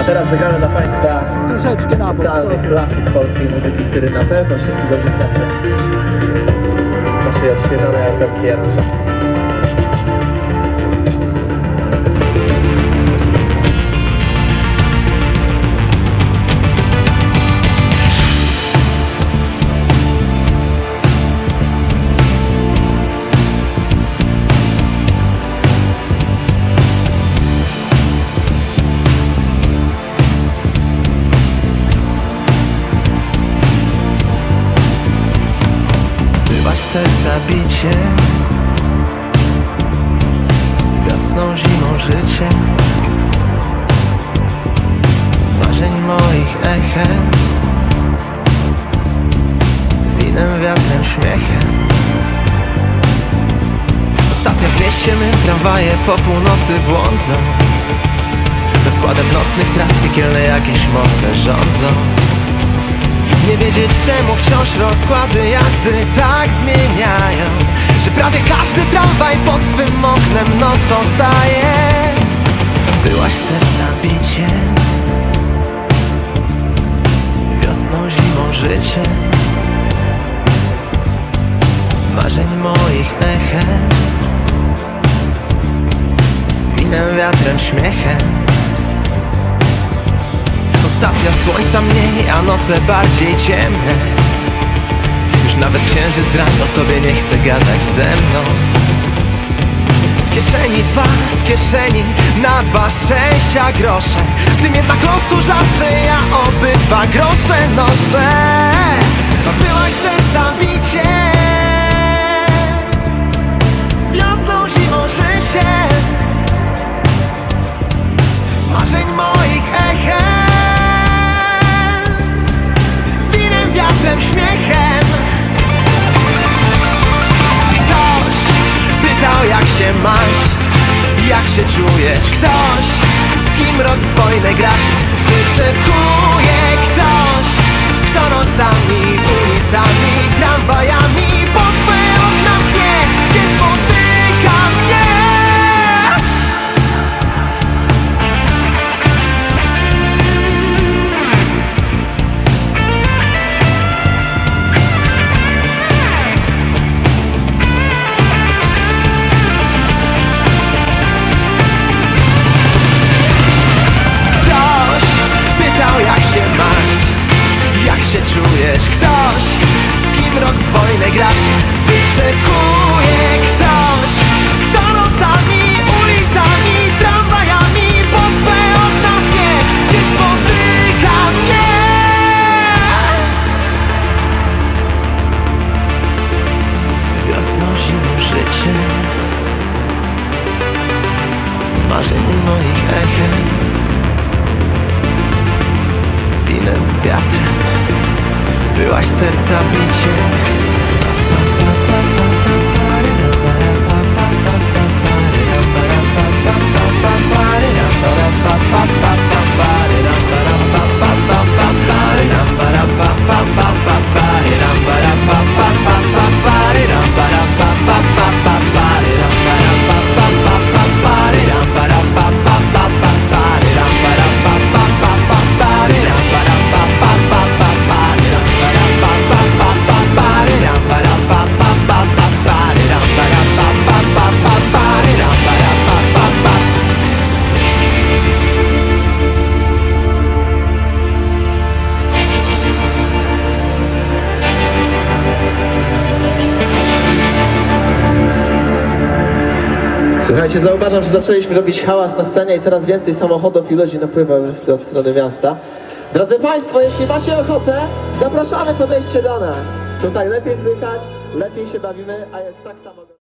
A teraz zagramy dla Państwa Troszeczkę na bok, totalny klasyk polskiej muzyki, który na pewno wszyscy dobrze znacie naszej odświeżonej autorskiej aranżacji. Serca biciem Wiosną, zimą, życiem Marzeń moich echem. Winem, wiatrem, śmiechem. Ostatnio w mieście my tramwaje po północy błądzą. Rozkładem nocnych tras piekielne jakieś moce rządzą nie wiedzieć czemu wciąż rozkłady jazdy tak zmieniają Że prawie każdy tramwaj pod twym oknem nocą staje Byłaś serca biciem Wiosną, zimą, życiem Marzeń moich echem Winem, wiatrem, śmiechem Ostatnio słońca mniej, a noce bardziej ciemne. Już nawet księżyc drani o tobie nie chce gadać ze mną. W kieszeni dwa, w kieszeni na dwa szczęścia grosze. W tym jednak losu rzadsze ja obydwa grosze noszę się czujesz? Ktoś z kim rok wojnę grasz? Wyczekuje czujesz Ktoś z kim rok wojnę grasz? Wyczekuje ktoś Kto nocami, ulicami, tramwajami Po twe okna wie Gdzie spotyka mnie. Wiosną, zimą, życiem Marzeń moich echem. Winem, wiatrem Byłaś serca biciem Słuchajcie, zauważam, że zaczęliśmy robić hałas na scenie i coraz więcej samochodów i ludzi napływa od strony miasta. Drodzy Państwo, jeśli macie ochotę, zapraszamy podejście do nas. Tutaj lepiej słychać, lepiej się bawimy, a jest tak samo...